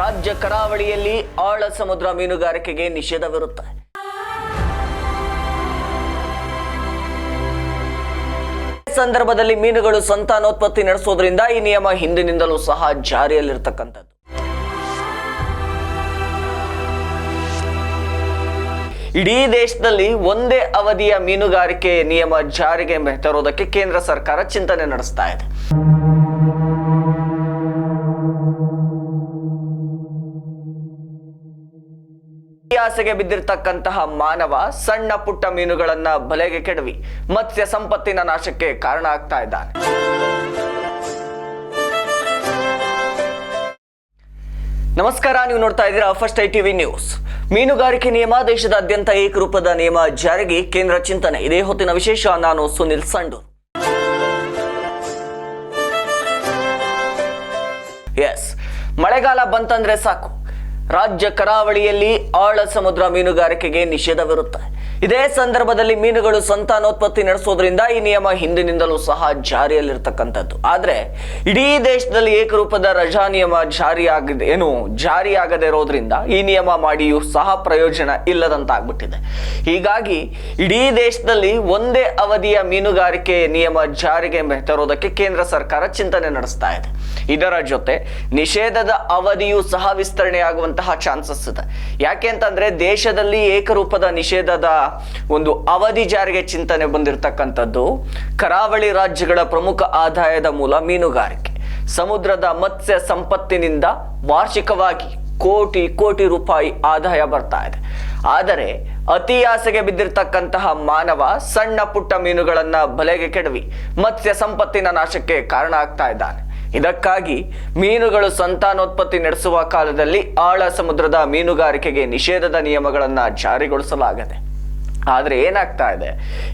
ರಾಜ್ಯ ಕರಾವಳಿಯಲ್ಲಿ ಆಳ ಸಮುದ್ರ ಮೀನುಗಾರಿಕೆಗೆ ನಿಷೇಧವಿರುತ್ತೆ ಸಂದರ್ಭದಲ್ಲಿ ಮೀನುಗಳು ಸಂತಾನೋತ್ಪತ್ತಿ ನಡೆಸೋದ್ರಿಂದ ಈ ನಿಯಮ ಹಿಂದಿನಿಂದಲೂ ಸಹ ಜಾರಿಯಲ್ಲಿರ್ತಕ್ಕಂಥದ್ದು. ಇಡೀ ದೇಶದಲ್ಲಿ ಒಂದೇ ಅವಧಿಯ ಮೀನುಗಾರಿಕೆ ನಿಯಮ ಜಾರಿಗೆ ತರೋದಕ್ಕೆ ಕೇಂದ್ರ ಸರ್ಕಾರ ಚಿಂತನೆ ನಡೆಸ್ತಾ ಇದೆ. ಆಸೆಗೆ ಬಿದ್ದಿರ್ತಕ್ಕಂತಹ ಮಾನವ ಸಣ್ಣ ಪುಟ್ಟ ಮೀನುಗಳನ್ನ ಬಲೆಗೆ ಕೆಡವಿ ಮತ್ಸ್ಯ ಸಂಪತ್ತಿನ ನಾಶಕ್ಕೆ ಕಾರಣ ಆಗ್ತಾ ಇದ್ದಾನೆ. ನಮಸ್ಕಾರ, ನೀವು ನೋಡ್ತಾ ಇದ್ದೀರಾ ಫಸ್ಟ್ ಐ ಟಿವಿ ನ್ಯೂಸ್. ಮೀನುಗಾರಿಕೆ ನಿಯಮ ದೇಶದಾದ್ಯಂತ ಏಕರೂಪದ ನಿಯಮ ಜಾರಿಗೆ ಕೇಂದ್ರ ಚಿಂತನೆ. ಇದೇ ಹೊತ್ತಿನ ವಿಶೇಷ, ನಾನು ಸುನಿಲ್ ಸಂಡೂರ್. ಎಸ್ ಮಳೆಗಾಲ ಬಂತಂದ್ರೆ ಸಾಕು. ರಾಜ್ಯ ಕರಾವಳಿಯಲ್ಲಿ ಆಳ ಸಮುದ್ರ ಮೀನುಗಾರಿಕೆಗೆ ನಿಷೇಧವಿರುತ್ತೆ. ಇದೇ ಸಂದರ್ಭದಲ್ಲಿ ಮೀನುಗಳು ಸಂತಾನೋತ್ಪತ್ತಿ ನಡೆಸೋದ್ರಿಂದ ಈ ನಿಯಮ ಹಿಂದಿನಿಂದಲೂ ಸಹ ಜಾರಿಯಲ್ಲಿರ್ತಕ್ಕಂಥದ್ದು. ಆದ್ರೆ, ಇಡೀ ದೇಶದಲ್ಲಿ ಏಕರೂಪದ ರಜಾ ನಿಯಮ ಜಾರಿಯಾಗಿದೆ, ಏನು, ಜಾರಿಯಾಗದೇ ಇರೋದ್ರಿಂದ ಈ ನಿಯಮ ಮಾಡಿಯೂ ಸಹ ಪ್ರಯೋಜನ ಇಲ್ಲದಂತಾಗ್ಬಿಟ್ಟಿದೆ. ಹೀಗಾಗಿ, ಇಡೀ ದೇಶದಲ್ಲಿ ಒಂದೇ ಅವಧಿಯ ಮೀನುಗಾರಿಕೆ ನಿಯಮ ಜಾರಿಗೆ ತರೋದಕ್ಕೆ ಕೇಂದ್ರ ಸರ್ಕಾರ ಚಿಂತನೆ ನಡೆಸ್ತಾ ಇದೆ. ಇದರ ಜೊತೆ ನಿಷೇಧದ ಅವಧಿಯು ಸಹ ವಿಸ್ತರಣೆಯಾಗುವಂತಹ ಚಾನ್ಸಸ್ ಇದೆ. ಯಾಕೆ ಅಂತಂದ್ರೆ ದೇಶದಲ್ಲಿ ಏಕರೂಪದ ನಿಷೇಧದ ಒಂದು ಅವಧಿ ಜಾರಿಗೆ ಚಿಂತನೆ ಬಂದಿರತಕ್ಕಂಥದ್ದು ಕರಾವಳಿ ರಾಜ್ಯಗಳ ಪ್ರಮುಖ ಆದಾಯದ ಮೂಲ ಮೀನುಗಾರಿಕೆ. ಸಮುದ್ರದ ಮತ್ಸ್ಯ ಸಂಪತ್ತಿನಿಂದ ವಾರ್ಷಿಕವಾಗಿ ಕೋಟಿ ಕೋಟಿ ರೂಪಾಯಿ ಆದಾಯ ಬರ್ತಾ ಇದೆ. ಆದರೆ ಅತಿ ಆಸೆಗೆ ಬಿದ್ದಿರ್ತಕ್ಕಂತಹ ಮಾನವ ಸಣ್ಣ ಪುಟ್ಟ ಮೀನುಗಳನ್ನ ಬಲೆಗೆ ಕೆಡವಿ ಮತ್ಸ್ಯ ಸಂಪತ್ತಿನ ನಾಶಕ್ಕೆ ಕಾರಣ ಆಗ್ತಾ ಇದ್ದಾನೆ. ಇದಕ್ಕಾಗಿ ಮೀನುಗಳು ಸಂತಾನೋತ್ಪತ್ತಿ ನಡೆಸುವ ಕಾಲದಲ್ಲಿ ಆಳ ಸಮುದ್ರದ ಮೀನುಗಾರಿಕೆಗೆ ನಿಷೇಧದ ನಿಯಮಗಳನ್ನು ಜಾರಿಗೊಳಿಸಲಾಗಿದೆ. ಆದರೆ ಏನಾಗ್ತಾ ಇದೆ?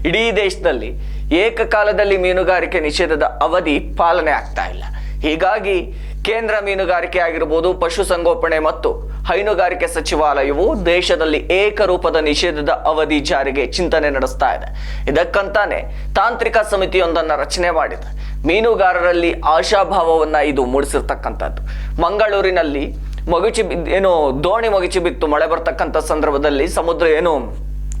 ಇಡೀ ದೇಶದಲ್ಲಿ ಏಕಕಾಲದಲ್ಲಿ ಮೀನುಗಾರಿಕೆ ನಿಷೇಧದ ಅವಧಿ ಪಾಲನೆ ಆಗ್ತಾ ಇಲ್ಲ. ಹೀಗಾಗಿ ಕೇಂದ್ರ ಮೀನುಗಾರಿಕೆ ಆಗಿರ್ಬೋದು ಪಶುಸಂಗೋಪನೆ ಮತ್ತು ಹೈನುಗಾರಿಕೆ ಸಚಿವಾಲಯವು ದೇಶದಲ್ಲಿ ಏಕರೂಪದ ನಿಷೇಧದ ಅವಧಿ ಜಾರಿಗೆ ಚಿಂತನೆ ನಡೆಸ್ತಾ ಇದೆ. ಇದಕ್ಕಂತಾನೆ ತಾಂತ್ರಿಕ ಸಮಿತಿಯೊಂದನ್ನು ರಚನೆ ಮಾಡಿದೆ. ಮೀನುಗಾರರಲ್ಲಿ ಆಶಾಭಾವವನ್ನ ಇದು ಮೂಡಿಸಿರ್ತಕ್ಕಂಥದ್ದು. ಮಂಗಳೂರಿನಲ್ಲಿ ಮಗುಚಿ ಬಿದ್ದು ಏನು ದೋಣಿ ಮಗುಚಿ ಬಿತ್ತು ಮಳೆ ಬರ್ತಕ್ಕಂಥ ಸಂದರ್ಭದಲ್ಲಿ ಸಮುದ್ರ ಏನು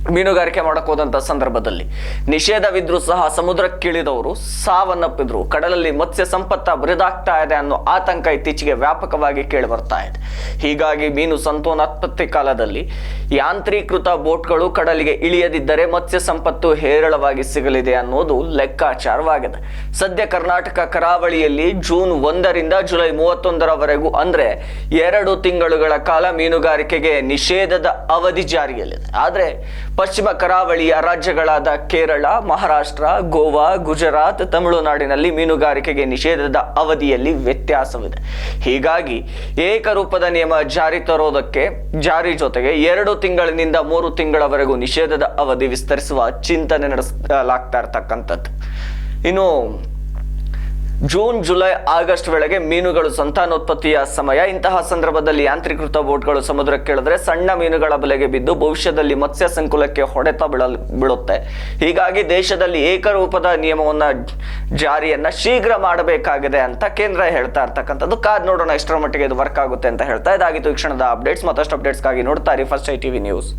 ಮೀನುಗಾರಿಕೆ ಮಾಡಕ್ ಹೋದಂತ ಸಂದರ್ಭದಲ್ಲಿ ನಿಷೇಧವಿದ್ರೂ ಸಹ ಸಮುದ್ರಕ್ಕಿಳಿದವರು ಸಾವನ್ನಪ್ಪಿದ್ರು. ಕಡಲಲ್ಲಿ ಮತ್ಸ್ಯ ಸಂಪತ್ತ ಬರಿದಾಗ್ತಾ ಇದೆ ಅನ್ನೋ ಆತಂಕ ಇತ್ತೀಚೆಗೆ ವ್ಯಾಪಕವಾಗಿ ಕೇಳಿ ಬರ್ತಾ ಇದೆ. ಹೀಗಾಗಿ ಮೀನು ಸಂತಾನೋತ್ಪತ್ತಿ ಕಾಲದಲ್ಲಿ ಯಾಂತ್ರೀಕೃತ ಬೋಟ್ಗಳು ಕಡಲಿಗೆ ಇಳಿಯದಿದ್ದರೆ ಮತ್ಸ್ಯ ಸಂಪತ್ತು ಹೇರಳವಾಗಿ ಸಿಗಲಿದೆ ಅನ್ನೋದು ಲೆಕ್ಕಾಚಾರವಾಗಿದೆ. ಸದ್ಯ ಕರ್ನಾಟಕ ಕರಾವಳಿಯಲ್ಲಿ ಜೂನ್ ಒಂದರಿಂದ ಜುಲೈ ಮೂವತ್ತೊಂದರವರೆಗೂ ಅಂದ್ರೆ ಎರಡು ತಿಂಗಳುಗಳ ಕಾಲ ಮೀನುಗಾರಿಕೆಗೆ ನಿಷೇಧದ ಅವಧಿ ಜಾರಿಯಲ್ಲಿದೆ. ಆದ್ರೆ ಪಶ್ಚಿಮ ಕರಾವಳಿಯ ರಾಜ್ಯಗಳಾದ ಕೇರಳ, ಮಹಾರಾಷ್ಟ್ರ, ಗೋವಾ, ಗುಜರಾತ್, ತಮಿಳುನಾಡಿನಲ್ಲಿ ಮೀನುಗಾರಿಕೆಗೆ ನಿಷೇಧದ ಅವಧಿಯಲ್ಲಿ ವ್ಯತ್ಯಾಸವಿದೆ. ಹೀಗಾಗಿ ಏಕರೂಪದ ನಿಯಮ ಜಾರಿ ತರೋದಕ್ಕೆ ಜಾರಿ ಜೊತೆಗೆ ಎರಡು ತಿಂಗಳಿನಿಂದ ಮೂರು ತಿಂಗಳವರೆಗೂ ನಿಷೇಧದ ಅವಧಿ ವಿಸ್ತರಿಸುವ ಚಿಂತನೆ ನಡೆಸಲಾಗ್ತಾ ಇರ್ತಕ್ಕಂಥದ್ದು. ಇನ್ನು ಜೂನ್, ಜುಲೈ, ಆಗಸ್ಟ್ ವೇಳೆಗೆ ಮೀನುಗಳು ಸಂತಾನೋತ್ಪತ್ತಿಯ ಸಮಯ. ಇಂತಹ ಸಂದರ್ಭದಲ್ಲಿ ಯಾಂತ್ರೀಕೃತ ಬೋಟ್ಗಳು ಸಮುದ್ರಕ್ಕೆ ಇಳಿದ್ರೆ ಸಣ್ಣ ಮೀನುಗಳ ಬಲೆಗೆ ಬಿದ್ದು ಭವಿಷ್ಯದಲ್ಲಿ ಮತ್ಸ್ಯ ಸಂಕುಲಕ್ಕೆ ಹೊಡೆತ ಬೀಳಲು, ಬೀಳುತ್ತೆ. ಹೀಗಾಗಿ ದೇಶದಲ್ಲಿ ಏಕರೂಪದ ನಿಯಮವನ್ನ ಜಾರಿಯನ್ನ ಶೀಘ್ರ ಮಾಡಬೇಕಾಗಿದೆ ಅಂತ ಕೇಂದ್ರ ಹೇಳ್ತಾ ಇರ್ತಕ್ಕಂಥದ್ದು. ಕಾದ್ ನೋಡೋಣ ಎಷ್ಟರ ಮಟ್ಟಿಗೆ ಇದು ವರ್ಕ್ ಆಗುತ್ತೆ ಅಂತ ಹೇಳ್ತಾ ಇದಾಗಿತ್ತು ಈ ಕ್ಷಣದ ಅಪ್ಡೇಟ್ಸ್ ಮತ್ತಷ್ಟು ಅಪ್ಡೇಟ್ಸ್ಗಾಗಿ ನೋಡ್ತಾ ಇರಿ ಫಸ್ಟ್ ಐ ಟಿವಿ ನ್ಯೂಸ್